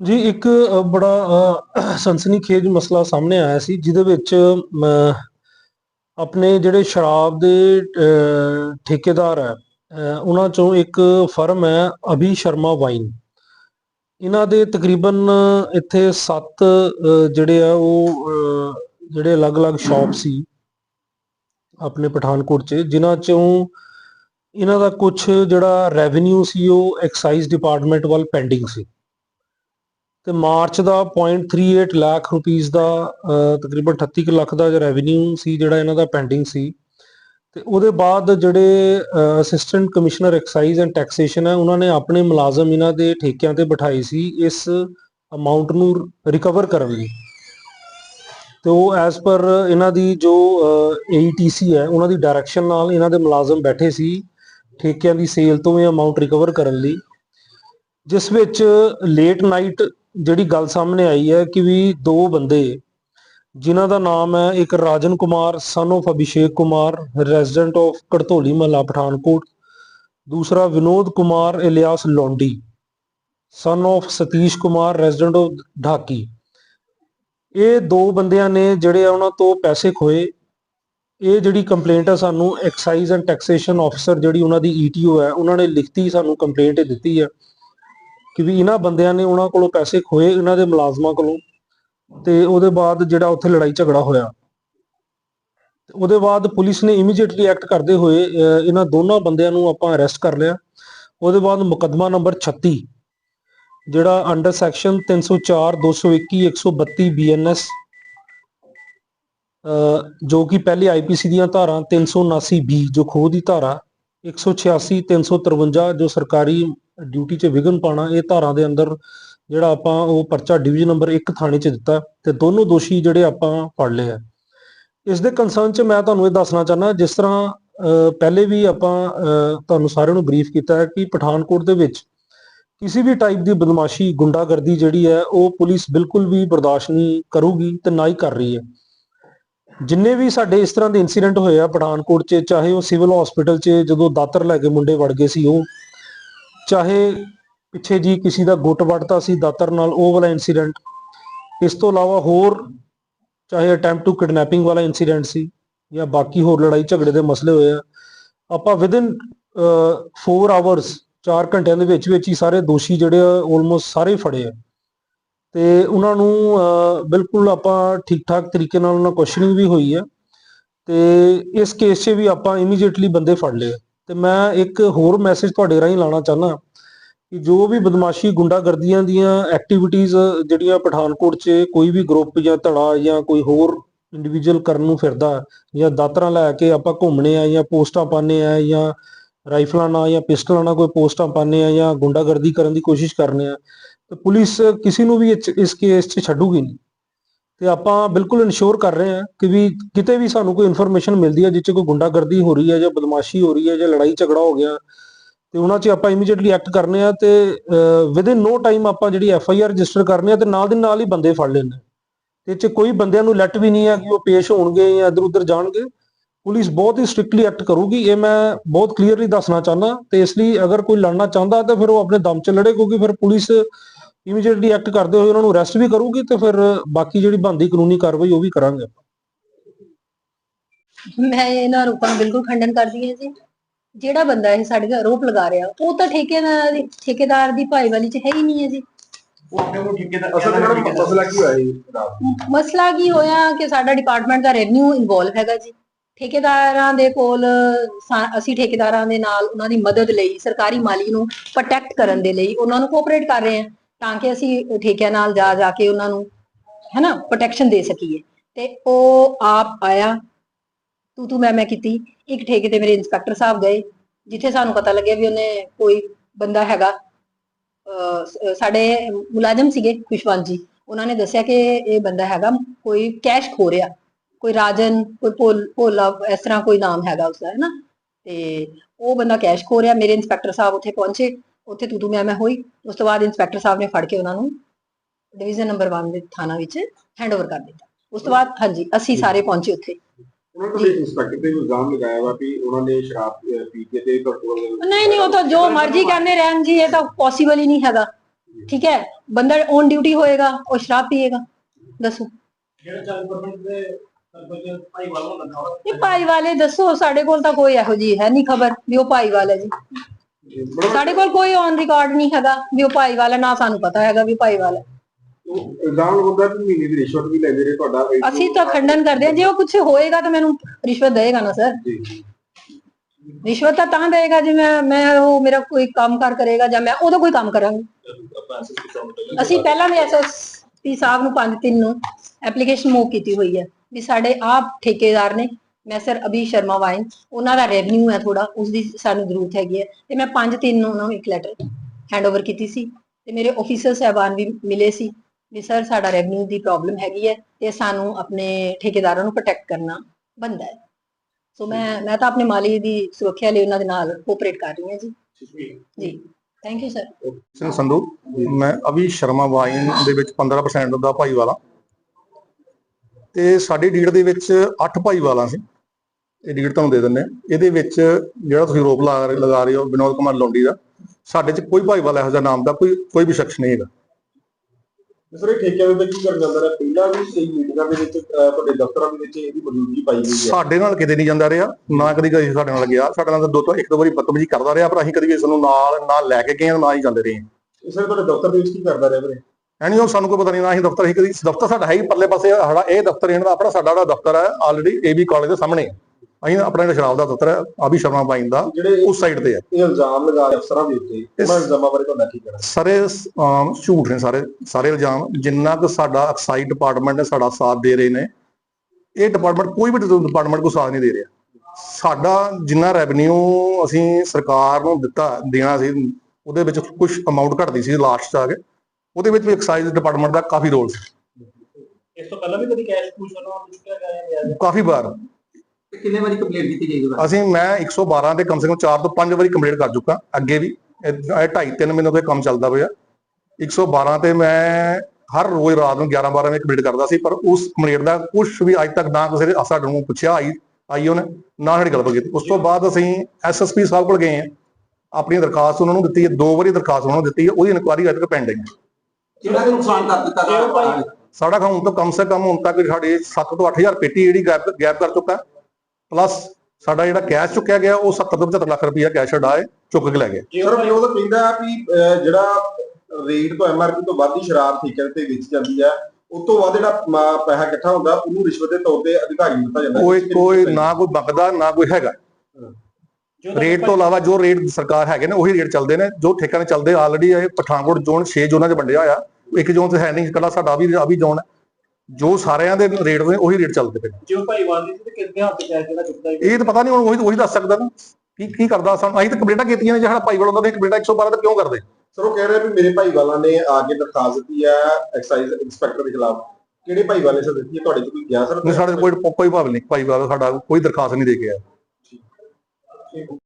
ਜੀ ਇੱਕ ਬੜਾ ਅ, ਸਨਸਨੀਖੇਜ ਮਸਲਾ ਸਾਹਮਣੇ ਆਇਆ ਸੀ ਜਿਹਦੇ ਵਿੱਚ ਆਪਣੇ ਜਿਹੜੇ ਸ਼ਰਾਬ ਦੇ ਠੇਕੇਦਾਰ ਹੈ ਉਹਨਾਂ ਚੋਂ ਇੱਕ ਫਰਮ ਹੈ ਅਭੀ ਸ਼ਰਮਾ ਵਾਈਨ। ਇਹਨਾਂ ਦੇ ਤਕਰੀਬਨ ਇੱਥੇ 7 ਜਿਹੜੇ ਆ ਉਹ ਜਿਹੜੇ ਅਲੱਗ-ਅਲੱਗ ਸ਼ਾਪ ਸੀ ਆਪਣੇ ਪਠਾਨਕੋਟ 'ਚ ਜਿਨ੍ਹਾਂ ਚੋਂ ਇਹਨਾਂ ਦਾ ਕੁਝ ਜਿਹੜਾ ਰੈਵਨਿਊ ਸੀ ਉਹ ਐਕਸਾਈਜ਼ ਡਿਪਾਰਟਮੈਂਟ ਵੱਲ ਪੈਂਡਿੰਗ ਸੀ। ਤੇ ਮਾਰਚ ਦਾ 0.38 ਲੱਖ ਰੁਪੀਸ ਦਾ ਤਕਰੀਬਨ 38 ਕੁ ਲੱਖ ਦਾ ਰੈਵਨਿਊ ਸੀ, ਜਿਹੜਾ ਇਹਨਾਂ ਦਾ ਪੈਂਡਿੰਗ ਸੀ। ਤੇ ਉਹਦੇ ਬਾਅਦ ਜਿਹੜੇ assistant commissioner excise and taxation ਹੈ, ਉਹਨਾਂ ਨੇ ਆਪਣੇ ਮੁਲਾਜ਼ਮ ਇਹਨਾਂ ਦੇ ਠੇਕਿਆਂ ਤੇ ਬਿਠਾਏ ਸੀ, ਇਸ ਅਮਾਉਂਟ ਨੂੰ ਰਿਕਵਰ ਕਰਨ ਲਈ। ਤੇ ਉਹ ਐਸ ਪਰ ਇਹਨਾਂ ਦੀ ਜੋ ਏਟੀਸੀ ਹੈ, ਉਹਨਾਂ ਦੀ ਡਾਇਰੈਕਸ਼ਨ ਨਾਲ ਇਹਨਾਂ ਦੇ ਮੁਲਾਜ਼ਮ ਬੈਠੇ ਸੀ, ਠੇਕਿਆਂ ਦੀ ਸੇਲ ਤੋਂ ਇਹ ਅਮਾਉਂਟ ਰਿਕਵਰ ਕਰਨ ਲਈ। ਜਿਸ ਵਿੱਚ ਲੇਟ ਨਾਈਟ ਜਿਹੜੀ ਗੱਲ ਸਾਹਮਣੇ ਆਈ ਹੈ ਕਿ ਵੀ ਦੋ ਬੰਦੇ, ਜਿਨ੍ਹਾਂ ਦਾ ਨਾਮ ਹੈ ਇੱਕ Rajan Kumar son of Abhishek Kumar resident of Kartoli ਮਹੱਲਾ ਪਠਾਨਕੋਟ, ਦੂਸਰਾ Vinod Kumar alias Laundi son of Satish Kumar resident of Dhaki. ਇਹ ਦੋ ਬੰਦਿਆਂ ਨੇ ਜਿਹੜੇ ਆ ਉਹਨਾਂ ਤੋਂ ਪੈਸੇ ਖੋਏ। ਇਹ ਜਿਹੜੀ ਕੰਪਲੇਂਟ ਹੈ ਸਾਨੂੰ ਐਕਸਾਈਜ਼ ਐਂਡ ਟੈਕਸੇਸ਼ਨ ਆਫੀਸਰ ਜਿਹੜੀ ਉਹਨਾਂ ਦੀ ਈਟੀਓ ਹੈ, ਉਹਨਾਂ ਨੇ ਲਿਖਤੀ ਸਾਨੂੰ ਕੰਪਲੇਂਟ ਦਿੱਤੀ ਹੈ ਕਿ ਵੀ ਇਹਨਾਂ ਬੰਦਿਆਂ ਨੇ ਉਹਨਾਂ ਕੋਲੋਂ ਪੈਸੇ ਖੋਏ ਇਹਨਾਂ ਦੇ ਮੁਲਾਜ਼ਮਾਂ ਕੋਲੋਂ ਤੇ ਉਹਦੇ ਬਾਅਦ ਜਿਹੜਾ ਉੱਥੇ ਲੜਾਈ ਝਗੜਾ ਹੋਇਆ। ਤੇ ਉਹਦੇ ਬਾਅਦ ਪੁਲਿਸ ਨੇ ਇਮੀਡੀਏਟਲੀ ਐਕਟ ਕਰਦੇ ਹੋਏ ਅਹ, ਇਹਨਾਂ ਦੋਨਾਂ ਬੰਦਿਆਂ ਨੂੰ ਆਪਾਂ ਅਰੈਸਟ ਕਰ ਲਿਆ। ਉਹਦੇ ਬਾਅਦ ਮੁਕੱਦਮਾ ਨੰਬਰ 36 ਜਿਹੜਾ ਅੰਡਰ ਸੈਕਸ਼ਨ 304 221 132 ਬੀਐਨਐਸ ਜੋ ਕਿ ਪਹਿਲੇ ਆਈਪੀਸੀ ਦੀਆਂ ਧਾਰਾਂ 379 ਬੀ ਜੋ ਖੋਹ ਦੀ ਧਾਰਾ 186 353 ਜੋ ਸਰਕਾਰੀ ਡਿਊਟੀ 'ਚ ਵਿਘਨ ਪਾਣਾ ਇਹ ਧਾਰਾਂ ਦੇ ਅੰਦਰ ਜਿਹੜਾ ਆਪਾਂ ਉਹ ਪਰਚਾ ਡਿਵੀਜ਼ਨ ਨੰਬਰ 1 ਥਾਣੇ 'ਚ ਦਿੱਤਾ ਤੇ ਦੋਨੋਂ ਦੋਸ਼ੀ ਜਿਹੜੇ ਆਪਾਂ ਫੜ ਲਏ ਆ। ਇਸ ਦੇ ਕੰਸਰਨ 'ਚ ਮੈਂ ਤੁਹਾਨੂੰ ਇਹ ਦੱਸਣਾ ਚਾਹਨਾ ਜਿਸ ਤਰ੍ਹਾਂ ਅਹ, ਪਹਿਲੇ ਵੀ ਆਪਾਂ ਤੁਹਾਨੂੰ ਸਾਰਿਆਂ ਨੂੰ ਬਰੀਫ ਕੀਤਾ ਹੈ ਕਿ ਪਠਾਨਕੋਟ ਦੇ ਵਿੱਚ ਕਿਸੇ ਵੀ ਟਾਈਪ ਦੀ ਬਦਮਾਸ਼ੀ ਗੁੰਡਾਗਰਦੀ ਜਿਹੜੀ ਹੈ ਉਹ ਪੁਲਿਸ ਬਿਲਕੁਲ ਵੀ ਬਰਦਾਸ਼ਤ ਨਹੀਂ ਕਰੂਗੀ ਤੇ ਨਾ ਹੀ ਕਰ ਰਹੀ ਹੈ। ਜਿੰਨੇ ਵੀ ਸਾਡੇ ਇਸ ਤਰ੍ਹਾਂ ਦੇ ਇਨਸੀਡੈਂਟ ਹੋਏ ਆ ਪਠਾਨਕੋਟ 'ਚ ਚਾਹੇ ਉਹ ਸਿਵਲ ਹਸਪੀਟਲ 'ਚ ਜਦੋਂ ਦਾਤਰ ਲੈ ਕੇ ਮੁੰਡੇ ਵੜ ਗਏ ਸੀ ਉਹ ਚਾਹੇ ਪਿੱਛੇ ਜੀ ਕਿਸੇ ਦਾ ਗੁੱਟ ਵੱਟਦਾ ਸੀ, ਦਾਤਰ ਨਾਲ ਉਹ ਵਾਲਾ ਇਨਸੀਡੈਂਟ ਇਸ ਤੋਂ ਇਲਾਵਾ ਹੋਰ ਚਾਹੇ ਅਟੈਂਪਟ ਟੂ ਕਿਡਨੈਪਿੰਗ ਵਾਲਾ ਇਨਸੀਡੈਂਟ ਸੀ ਜਾਂ ਬਾਕੀ ਹੋਰ ਲੜਾਈ ਝਗੜੇ ਦੇ ਮਸਲੇ ਹੋਏ ਆ, ਆਪਾਂ ਵਿਦਿਨ 4 ਆਵਰਸ 4 ਘੰਟਿਆਂ ਦੇ ਵਿੱਚ ਵਿੱਚ ਹੀ ਸਾਰੇ ਦੋਸ਼ੀ ਜਿਹੜੇ ਆ ਆਲਮੋਸਟ ਸਾਰੇ ਫੜੇ ਆ। ਤੇ ਉਹਨਾਂ ਨੂੰ ਬਿਲਕੁਲ ਆਪਾਂ ਠੀਕ ਠਾਕ ਤਰੀਕੇ ਨਾਲ ਉਹਨਾਂ ਕੁਐਸਚਨਿੰਗ ਵੀ ਹੋਈ ਹੈ ਤੇ ਇਸ ਕੇਸ 'ਚ ਵੀ ਆਪਾਂ ਇਮੀਡੀਏਟਲੀ ਬੰਦੇ ਫੜ ਲਏ ਤੇ ਮੈਂ ਇੱਕ ਹੋਰ ਮੈਸੇਜ ਤੁਹਾਡੇ ਰਾਹੀਂ ਲਾਣਾ ਚਾਹਨਾ ਕਿ ਜੋ ਵੀ ਬਦਮਾਸ਼ੀ ਗੁੰਡਾਗਰਦੀਆਂ ਦੀਆਂ ਐਕਟੀਵਿਟੀਆਂ ਜਿਹੜੀਆਂ ਪਠਾਨਕੋਟ 'ਚ ਕੋਈ ਵੀ ਗਰੁੱਪ ਜਾਂ ਧੜਾ ਜਾਂ ਕੋਈ ਹੋਰ ਇੰਡੀਵਿਜੂਅਲ ਕਰਨ ਨੂੰ ਫਿਰਦਾ ਜਾਂ ਦਾਤਰਾਂ ਲੈ ਕੇ ਆਪਾਂ ਘੁੰਮਣੇ ਆ ਜਾਂ ਪੋਸਟਾਂ ਪਾਣੇ ਆ ਜਾਂ ਰਾਈਫਲਾਂ ਨਾਲ ਜਾਂ ਪਿਸਟਲਾਂ ਨਾਲ ਕੋਈ ਪੋਸਟਾਂ ਪਾਣੇ ਆ ਜਾਂ ਗੁੰਡਾਗਰਦੀ ਕਰਨ ਦੀ ਕੋਸ਼ਿਸ਼ ਕਰਨੇ ਆ, ਤੇ ਪੁਲਿਸ ਕਿਸੇ ਨੂੰ ਵੀ ਇਸ ਕੇਸ 'ਚ ਛੱਡੂਗੀ ਨਹੀਂ। ਤੇ ਆਪਾਂ ਬਿਲਕੁਲ ਇਨਸ਼ੋਰ ਕਰ ਰਹੇ ਹਾਂ ਕਿ ਵੀ ਕਿਤੇ ਵੀ ਸਾਨੂੰ ਕੋਈ ਇਨਫੋਰਮੇਸ਼ਨ ਮਿਲਦੀ ਹੈ ਜਿਸ 'ਚ ਕੋਈ ਗੁੰਡਾਗਰਦੀ ਹੋ ਰਹੀ ਹੈ ਜਾਂ ਬਦਮਾਸ਼ੀ ਹੋ ਰਹੀ ਹੈ ਜਾਂ ਲੜਾਈ ਝਗੜਾ ਹੋ ਗਿਆ, ਤੇ ਉਹਨਾਂ 'ਚ ਆਪਾਂ ਇਮੀਡੀਏਟਲੀ ਐਕਟ ਕਰਨੇ ਆ ਤੇ ਵਿਦਿਨ ਨੋ ਟਾਈਮ ਆਪਾਂ ਜਿਹੜੀ ਐਫ ਆਈ ਆਰ ਰਜਿਸਟਰ ਕਰਨੇ ਆ ਤੇ ਨਾਲ ਦੀ ਨਾਲ ਹੀ ਬੰਦੇ ਫੜ ਲੈਣੇ ਤੇ ਇਹ 'ਚ ਕੋਈ ਬੰਦਿਆਂ ਨੂੰ ਲੈਟ ਵੀ ਨਹੀਂ ਹੈ ਕਿ ਉਹ ਪੇਸ਼ ਹੋਣਗੇ ਜਾਂ ਇੱਧਰ ਉੱਧਰ ਜਾਣਗੇ, ਪੁਲਿਸ ਬਹੁਤ ਹੀ ਸਟ੍ਰਿਕਟਲੀ ਐਕਟ ਕਰੂਗੀ। ਇਹ ਮੈਂ ਬਹੁਤ ਕਲੀਅਰਲੀ ਦੱਸਣਾ ਚਾਹੁੰਦਾ ਤੇ ਇਸ ਲਈ ਅਗਰ ਕੋਈ ਲੜਨਾ ਚਾਹੁੰਦਾ ਤਾਂ ਫਿਰ ਉਹ ਆਪਣੇ ਦਮ 'ਚ ਲੜੇ ਕਿਉਂਕਿ ਫਿਰ ਪੁਲਿਸ ਇਮੀਡੀਏਟਲੀ ਐਕਟ ਕਰਦੇ ਹੋਏ ਉਹਨਾਂ ਨੂੰ ਅਰੈਸਟ ਵੀ ਕਰੂਗੀ ਤੇ ਫਿਰ ਬਾਕੀ ਜਿਹੜੀ ਬਣਦੀ ਕਾਨੂੰਨੀ ਕਾਰਵਾਈ ਉਹ ਵੀ ਕਰਾਂਗੇ ਮੈਂ ਇਹਨਾਂ ਆਰੋਪਾਂ ਨੂੰ ਬਿਲਕੁਲ ਖੰਡਨ ਕਰਦੀ ਹਾਂ ਜੀ। ਜਿਹੜਾ ਬੰਦਾ ਇਹ ਸਾਡੇ ਤੇ ਆਰੋਪ ਲਗਾ ਰਿਹਾ ਉਹ ਤਾਂ ਠੇਕੇਦਾਰ ਦੀ ਠੇਕੇਦਾਰ ਦੀ ਭਾਈਵਾਲੀ ਚ ਹੈ ਹੀ ਨਹੀਂ ਹੈ ਜੀ। ਉਹ ਆਪਣੇ ਕੋਲ ਠੇਕੇਦਾਰ ਅਸਲ ਵਿੱਚ ਮੈਡਮ ਮਸਲਾ ਕੀ ਹੋਇਆ ਜੀ? ਮਸਲਾ ਕੀ ਹੋਇਆ ਕਿ ਸਾਡਾ ਡਿਪਾਰਟਮੈਂਟ ਦਾ ਰੈਵਨਿਊ ਇਨਵੋਲਵ ਹੈਗਾ ਜੀ। ਠੇਕੇਦਾਰਾਂ ਦੇ ਕੋਲ ਅਸੀਂ ਠੇਕੇਦਾਰਾਂ ਦੇ ਨਾਲ ਉਹਨਾਂ ਦੀ ਮਦਦ ਲਈ ਸਰਕਾਰੀ ਮਾਲੀ ਨੂੰ ਪ੍ਰੋਟੈਕਟ ਕਰਨ ਦੇ ਲਈ ਉਹਨਾਂ ਨੂੰ ਕੋਆਪਰੇਟ ਕਰ ਰਹੇ ਹਾਂ। ਤਾਂ ਕਿ ਅਸੀਂ ਠੇਕਿਆਂ ਨਾਲ ਜਾ ਜਾ ਕੇ ਉਹਨਾਂ ਨੂੰ ਹੈਨਾ ਪ੍ਰੋਟੈਕਸ਼ਨ ਦੇ ਸਕੀਏ। ਤੇ ਉਹ ਆਪ ਆਇਆ ਤੂੰ ਤੂੰ ਮੈਂ ਮੈਂ ਕੀਤੀ। ਇੱਕ ਠੇਕੇ ਤੇ ਮੇਰੇ ਇੰਸਪੈਕਟਰ ਸਾਹਿਬ ਗਏ ਜਿੱਥੇ ਸਾਨੂੰ ਪਤਾ ਲੱਗਿਆ ਵੀ ਉਹਨੇ ਕੋਈ ਬੰਦਾ ਹੈਗਾ। ਅਹ, ਸਾਡੇ ਮੁਲਾਜ਼ਮ ਸੀਗੇ ਖੁਸ਼ਵੰਤ ਜੀ। ਉਹਨਾਂ ਨੇ ਦੱਸਿਆ ਕਿ ਇਹ ਬੰਦਾ ਹੈਗਾ ਕੋਈ ਕੈਸ਼ ਖੋ ਰਿਹਾ। ਕੋਈ ਰਾਜਨ ਕੋਈ ਭੋਲ- ਭੋਲਾ ਇਸ ਤਰ੍ਹਾਂ ਕੋਈ ਨਾਮ ਹੈਗਾ ਉਸਦਾ ਹੈ ਨਾ ਤੇ ਉਹ ਬੰਦਾ ਕੈਸ਼ ਖੋ ਰਿਹਾ। ਮੇਰੇ ਇੰਸਪੈਕਟਰ ਸਾਹਿਬ ਉੱਥੇ ਪਹੁੰਚੇ। ਉੱਥੇ ਤੂੰ ਤੂੰ ਮੈਂ ਮੈਂ ਹੋਈ। ਉਸ ਤੋਂ ਬਾਅਦ ਇੰਸਪੈਕਟਰ ਸਾਹਿਬ ਨੇ ਫੜ ਕੇ ਉਹਨਾਂ ਨੂੰ ਡਿਵੀਜ਼ਨ ਨੰਬਰ 1 ਦੇ ਥਾਣਾ ਵਿੱਚ ਹੈਂਡਓਵਰ ਕਰ ਦਿੱਤਾ। ਉਸ ਤੋਂ ਬਾਅਦ ਹਾਂਜੀ ਅਸੀਂ ਸਾਰੇ ਪਹੁੰਚੇ ਉੱਥੇ। ਉਹਨਾਂ ਨੇ ਇੰਸਪੈਕਟਰ ਤੇ ਇਲਜ਼ਾਮ ਲਗਾਇਆ ਵਾ ਵੀ ਉਹਨਾਂ ਨੇ ਸ਼ਰਾਬ ਅਹ, ਪੀ ਕੇ ਤੇ ਕੰਟਰੋਲ ਨਹੀਂ ਨਹੀਂ ਉਹ ਤਾਂ ਜੋ ਮਰਜ਼ੀ ਕਹਿੰਦੇ ਰਹਿਣ ਜੀ ਇਹ ਤਾਂ ਪੋਸੀਬਲ ਹੀ ਨਹੀਂ ਹੈਗਾ। ਠੀਕ ਹੈ? ਬੰਦਾ ਔਨ ਡਿਊਟੀ ਹੋਏਗਾ ਉਹ ਸ਼ਰਾਬ ਪੀਏਗਾ। ਦੱਸੋ। ਜਿਹੜੇ 40% ਦੇ ਸਰਪੰਚ ਭਾਈ ਵਾਲੋਂ ਲੱਗਾ ਵਾ। ਇਹ ਭਾਈ ਵਾਲੇ ਦੱਸੋ ਸਾਡੇ ਕੋਲ ਤਾਂ ਕੋਈ ਇਹੋ ਜੀ ਹੈ ਨਹੀਂ ਖਬਰ ਵੀ ਉਹ ਭਾਈ ਵਾਲਾ ਜੀ। ਸਾਡੇ ਕੋਲ ਕੋਈ ਔਨ ਰਿਕਾਰਡ ਨਹੀਂ ਹੈਗਾ ਵੀ ਉਹ ਭਾਈ ਵਾਲਾ ਨਾ ਸਾਨੂੰ ਪਤਾ ਹੈਗਾ ਵੀ ਭਾਈ ਵਾਲਾ। ਇਲਜ਼ਾਮ ਲਗਾਉਂਦਾ ਕਿ ਮਹੀਨੇ ਦੀ ਰਿਸ਼ਵਤ ਵੀ ਲੈਂਦੇ ਨੇ ਤੁਹਾਡਾ ਅਸੀਂ ਤਾਂ ਖੰਡਨ ਕਰਦੇ ਹਾਂ। ਜੇ ਉਹ ਕੁਝ ਹੋਏਗਾ ਤਾਂ ਮੈਨੂੰ ਰਿਸ਼ਵਤ ਦੇਏਗਾ ਨਾ ਸਰ। ਜੀ। ਰਿਸ਼ਵਤ ਤਾਂ ਤਾਂ ਦੇਏਗਾ ਜੇ ਮੈਂ ਮੈਂ ਉਹ ਮੇਰਾ ਕੋਈ ਕੰਮ ਕਾਰ ਕਰੇਗਾ ਜਾਂ ਮੈਂ ਉਹਦਾ ਕੋਈ ਕੰਮ ਕਰਾਂਗੀ। ਅਸੀਂ ਪਹਿਲਾਂ ਵੀ ਐਸਐਸਪੀ ਸਾਹਿਬ ਨੂੰ 5 ਨੂੰ ਐਪਲੀਕੇਸ਼ਨ ਮੂਵ ਕੀਤੀ ਹੋਈ ਹੈ ਵੀ ਸਾਡੇ ਆਪ ਠੇਕੇਦਾਰ ਨੇ ਮੈਂ ਸਰ ਅਭੀ ਸ਼ਰਮਾ ਵਾਈਨ ਉਹਨਾਂ ਦਾ ਰੈਵਨਿਊ ਹੈ ਥੋੜਾ ਉਸ ਦੀ ਸਾਨੂੰ ਜ਼ਰੂਰਤ ਹੈਗੀ ਹੈ। ਤੇ ਮੈਂ 5 ਨੂੰ ਉਹਨਾਂ ਨੂੰ ਇੱਕ ਲੈਟਰ ਹੈਂਡਓਵਰ ਕੀਤੀ ਸੀ। ਤੇ ਮੇਰੇ ਆਫੀਸਰ ਸਹਿਬਾਨ ਵੀ ਮਿਲੇ ਸੀ ਵੀ ਸਰ ਸਾਡਾ ਰੈਵਨਿਊ ਦੀ ਪ੍ਰੋਬਲਮ ਹੈਗੀ ਹੈ ਤੇ ਸਾਨੂੰ ਆਪਣੇ ਠੇਕੇਦਾਰਾਂ ਨੂੰ ਪ੍ਰੋਟੈਕਟ ਕਰਨਾ ਬੰਦਾ ਹੈ। ਸੋ ਮੈਂ ਮੈਂ ਤਾਂ ਆਪਣੇ ਮਾਲੀ ਦੀ ਸੁਰੱਖਿਆ ਲਈ ਉਹਨਾਂ ਦੇ ਨਾਲ ਕੋਆਪਰੇਟ ਕਰ ਰਹੀ ਹਾਂ ਜੀ। ਜੀ। Thank you sir Singh Sandhu ਮੈਂ ਅਭੀ ਸ਼ਰਮਾ ਵਾਈਨ ਦੇ ਵਿੱਚ 15% ਦਾ ਭਾਈਵਾਲਾ। ਤੇ ਸਾਡੀ ਡੀਡ ਦੇ ਵਿੱਚ 8 ਭਾਈਵਾਲਾ ਸੀ। ਇਹ ਡੀਡ ਤੁਹਾਨੂੰ ਦੇ ਹਾਂ। ਇਹਦੇ ਵਿੱਚ ਜਿਹੜਾ ਤੁਸੀਂ ਰੋਪ ਲਾ ਰਹੇ ਲਗਾ ਰਹੇ ਹੋ ਵਿਨੋਦ ਕੁਮਾਰ ਲੋਂਡੀ ਦਾ ਸਾਡੇ ਚ ਕੋਈ ਭਾਈਵਾਲਾ ਇਹੋ ਜਿਹਾ ਨਾਮ ਦਾ ਕੋਈ ਕੋਈ ਵੀ ਸ਼ਖਸ ਨਹੀਂ ਹੈਗਾ। ਸਰ ਇਹ ਠੇਕਿਆਂ ਦੇ ਵਿੱਚ ਕੀ ਕਰਨ ਜਾਂਦਾ ਰਿਹਾ? ਪਹਿਲਾਂ ਵੀ ਕਈ ਮੀਟਿੰਗਾਂ ਦੇ ਵਿੱਚ ਤੁਹਾਡੇ ਦਫ਼ਤਰਾਂ ਦੇ ਵਿੱਚ ਇਹਦੀ ਮੌਜੂਦਗੀ ਪਾਈ ਗਈ ਹੈ। ਸਾਡੇ ਨਾਲ ਕਿਤੇ ਨਹੀਂ ਜਾਂਦਾ ਰਿਹਾ। ਨਾ ਕਦੀ ਕਦੀ ਸਾਡੇ ਨਾਲ ਗਿਆ। ਸਾਡੇ ਨਾਲ ਤਾਂ ਦੋ ਤੋਂ ਇੱਕ ਦੋ ਵਾਰੀ ਬਦਤਮੀਜ਼ੀ ਕਰਦਾ ਰਿਹਾ ਪਰ ਅਸੀਂ ਕਦੀ ਇਸ ਨੂੰ ਨਾਲ ਨਾ ਲੈ ਕੇ ਗਏ ਨਾ ਹੀ ਜਾਂਦੇ ਰਹੇ ਸਰ ਤੁਹਾਡੇ ਦਫ਼ਤਰ ਦੇ ਵਿੱਚ ਕੀ ਕਰਦਾ ਰਿਹਾ ਵੀਰੇ? ਐਨੀ ਉਹ ਸਾਨੂੰ ਕੋਈ ਪਤਾ ਨਹੀਂ ਨਾ ਅਸੀਂ ਦਫ਼ਤਰ ਹੀ ਕਦੀ ਦਫ਼ਤਰ ਸਾਡਾ ਹੈ ਹੀ ਪਰਲੇ ਪਾਸੇ ਸਾਡਾ ਇਹ ਦਫ਼ਤਰ ਇਹਨਾਂ ਦਾ ਆਪਣਾ ਸਾਡਾ ਜਿਹੜਾ ਦਫ਼ਤਰ ਹੈ ਆਲਰੇਡੀ ਏਬੀ ਕਾਲਜ ਦੇ ਸਾਹਮਣੇ ਹੈ। ਅਸੀਂ ਆਪਣਾ ਜਿਹੜਾ ਸ਼ਰਾਬ ਦਾ ਦਫ਼ਤਰ ਹੈ ਆਬੀ ਸ਼ਰਮਾ ਬਾਈਨ ਦਾ ਉਸ ਸਾਈਡ ਤੇ ਹੈ। ਇਹ ਇਲਜ਼ਾਮ ਲਗਾ ਰਹੇ ਅਫਸਰਾਂ ਦੇ ਉੱਤੇ ਉਹਨਾਂ ਇਲਜ਼ਾਮਾਂ ਬਾਰੇ ਤੁਹਾਡਾ ਕੀ ਕਹਿਣਾ ਸਾਰੇ ਝੂਠ ਨੇ ਸਾਰੇ ਸਾਰੇ ਇਲਜ਼ਾਮ ਜਿੰਨਾ ਕੁ ਸਾਡਾ ਐਕਸਾਈਜ਼ ਡਿਪਾਰਟਮੈਂਟ ਨੇ ਸਾਡਾ ਸਾਥ ਦੇ ਰਹੇ ਨੇ ਇਹ ਡਿਪਾਰਟਮੈਂਟ ਕੋਈ ਵੀ ਡਿਪਾਰਟਮੈਂਟ ਕੋ ਸਾਥ ਨਹੀਂ ਦੇ ਰਿਹਾ। ਸਾਡਾ ਜਿੰਨਾ ਰੈਵਨਿਊ ਅਸੀਂ ਸਰਕਾਰ ਨੂੰ ਦਿੱਤਾ ਦੇਣਾ ਸੀ ਉਹਦੇ ਵਿੱਚ ਕੁਝ ਅਮਾਉਂਟ ਘਟਦੀ ਸੀ ਲਾਸਟ 'ਚ ਆ ਕੇ। ਉਹਦੇ ਵਿੱਚ ਵੀ ਐਕਸਾਈਜ਼ ਡਿਪਾਰਟਮੈਂਟ ਦਾ ਕਾਫੀ ਰੋਲ ਸੀ। ਇਸ ਤੋਂ ਪਹਿਲਾਂ ਵੀ ਕਦੀ ਕੈਸ਼ ਪੂਛ ਉਹਨਾਂ ਨੂੰ ਚੁੱਕਿਆ ਗਿਆ ਹੈ ਕਾਫੀ ਵਾਰ। ਕਿੰਨੇ ਵਾਰੀ ਕੰਪਲੇਂਟ ਕੀਤੀ ਗਈ ਹੈ ਅਸੀਂ ਮੈਂ 112 ਤੇ ਕਮ ਸੇ ਕਮ 4 ਤੋਂ 5 ਵਾਰੀ ਕੰਪਲੀਟ ਕਰ ਚੁੱਕਾ ਅੱਗੇ ਵੀ। ਇਹ 2.5 3 ਮਹੀਨੇ ਤੋਂ ਇਹ ਕੰਮ ਚੱਲਦਾ ਪਿਆ। 112 ਤੇ ਮੈਂ ਹਰ ਰੋਜ਼ ਰਾਤ ਨੂੰ 11 12 ਵਜੇ ਕੰਪਲੀਟ ਕਰਦਾ ਸੀ ਪਰ ਉਸ ਕੰਪਲੀਟ ਦਾ ਕੁਝ ਵੀ ਅੱਜ ਤੱਕ ਨਾ ਕਿਸੇ ਨੇ ਸਾਡੇ ਨੂੰ ਪੁੱਛਿਆ ਆਈ ਆਈ ਉਹਨੇ ਨਾ ਸਾਡੀ ਗੱਲਬਾਤ ਕੀਤੀ ਉਸ ਤੋਂ ਬਾਅਦ ਅਸੀਂ ਐਸਐਸਪੀ ਸਾਹਿਬ ਕੋਲ ਗਏ ਹਾਂ। ਆਪਣੀ ਦਰਖਾਸਤ ਉਹਨਾਂ ਨੂੰ ਦਿੱਤੀ ਹੈ ਦੋ ਵਾਰੀ ਦਰਖਾਸਤ ਉਹਨਾਂ ਨੂੰ ਦਿੱਤੀ ਹੈ ਉਹਦੀ ਇਨਕੁਆਰੀ ਅੱਜ ਤੱਕ ਪੈਂਡਿੰਗ ਹੈ। ਕਿੰਨਾ ਕੁ ਨੁਕਸਾਨ ਕਰ ਦਿੱਤਾ ਭਾਈ- ਸਾਡਾ ਹੁਣ ਤੋਂ ਕਮ ਸੇ ਕਮ ਹੁਣ ਤੱਕ ਸਾਡੀ 7 ਤੋਂ 8000 ਪੇਟੀ ਜਿਹੜੀ ਗੈਪ ਕਰ ਚੁੱਕਾ ਪਲੱਸ ਸਾਡਾ ਜਿਹੜਾ ਕੈਸ਼ ਚੁੱਕਿਆ ਗਿਆ ਉਹ 70 ਤੋਂ 75 ਲੱਖ ਰੁਪਇਆ ਕੈਸ਼ ਹਟਾਏ ਚੁੱਕ ਕੇ ਲੈ ਗਏ ਸਰ ਉਹ ਤਾਂ ਕਹਿੰਦਾ ਵੀ ਜਿਹੜਾ ਰੇਟ ਤੋਂ ਐਮਆਰਪੀ ਤੋਂ ਵੱਧ ਦੀ ਸ਼ਰਾਬ ਠੇਕੇ ਤੇ ਵੇਚੀ ਜਾਂਦੀ ਹੈ ਉਸ ਤੋਂ ਬਾਅਦ ਜਿਹੜਾ ਪੈਸਾ ਇਕੱਠਾ ਹੁੰਦਾ ਉਹਨੂੰ ਰਿਸ਼ਵਤ ਦੇ ਤੌਰ ਤੇ ਅਧਿਕਾਰੀ ਨੂੰ ਦਿੱਤਾ ਜਾਂਦਾ ਕੋਈ ਕੋਈ ਨਾ ਕੋਈ ਮੰਗਦਾ ਨਾ ਕੋਈ ਹੈਗਾ। ਰੇਟ ਤੋਂ ਇਲਾਵਾ ਜੋ ਰੇਟ ਸਰਕਾਰ ਹੈਗੇ ਨੇ ਉਹੀ ਰੇਟ ਚੱਲਦੇ ਨੇ। ਜੋ ਠੇਕਿਆਂ ਦੇ ਚੱਲਦੇ ਆਲਰੇਡੀ ਇਹ ਪਠਾਨਕੋਟ ਜ਼ੋਨ 6 ਜ਼ੋਨਾਂ 'ਚ ਵੰਡਿਆ ਹੋਇਆ। ਇੱਕ ਜ਼ੋਨ ਤੇ ਹੈ ਨਹੀਂ ਇਕੱਲਾ ਸਾਡਾ ਵੀ ਆ ਵੀ ਜ਼ੋਨ ਹੈ। ਜੋ ਸਾਰਿਆਂ ਦੇ ਰੇਟ ਨੇ ਉਹੀ ਰੇਟ ਚੱਲਦੇ ਪਏ ਜਿਉਂ ਭਾਈ ਵਾਲੀ ਸੀ ਤੇ ਕਿੰਨੇ ਹੱਥ ਕੈਸ਼ ਜਿਹੜਾ ਚੁੱਕਦਾ ਇਹ ਤਾਂ ਪਤਾ ਨਹੀਂ ਹੁਣ ਉਹੀ ਉਹੀ ਦੱਸ ਸਕਦਾ ਨਾ। ਕੀ ਕੀ ਕਰਦਾ ਸਾਨੂੰ? ਅਸੀਂ ਤਾਂ ਕੰਪਲੇਂਟਾਂ ਕੀਤੀਆਂ ਨੇ ਜਿਹੜਾ ਭਾਈ ਵਾਲਾ ਹੁੰਦਾ ਤੇ ਕੰਪਲੇਂਟਾਂ 112 ਤੇ ਕਿਉਂ ਕਰਦੇ? ਸਰ ਉਹ ਕਹਿ ਰਿਹਾ ਵੀ ਮੇਰੇ ਭਾਈ ਵਾਲਾਂ ਨੇ ਆ ਕੇ ਦਰਖਾਸਤ ਦਿੱਤੀ ਹੈ ਐਕਸਾਈਜ਼ ਇੰਸਪੈਕਟਰ ਦੇ ਖਿਲਾਫ। ਕਿਹੜੇ ਭਾਈ ਵਾਲੇ ਸਰ ਦਿੱਤੀ ਹੈ? ਤੁਹਾਡੇ ਚ ਕੋਈ ਗਿਆ ਸਰ? ਨਹੀਂ ਸਾਡੇ ਕੋਈ ਕੋਈ ਭਾਵ ਨਹੀਂ। ਭਾਈ ਵਾਲਾ ਸਾਡਾ ਕੋਈ ਦਰਖਾਸਤ ਨਹੀਂ ਦੇ ਕੇ ਆਇਆ। artigo.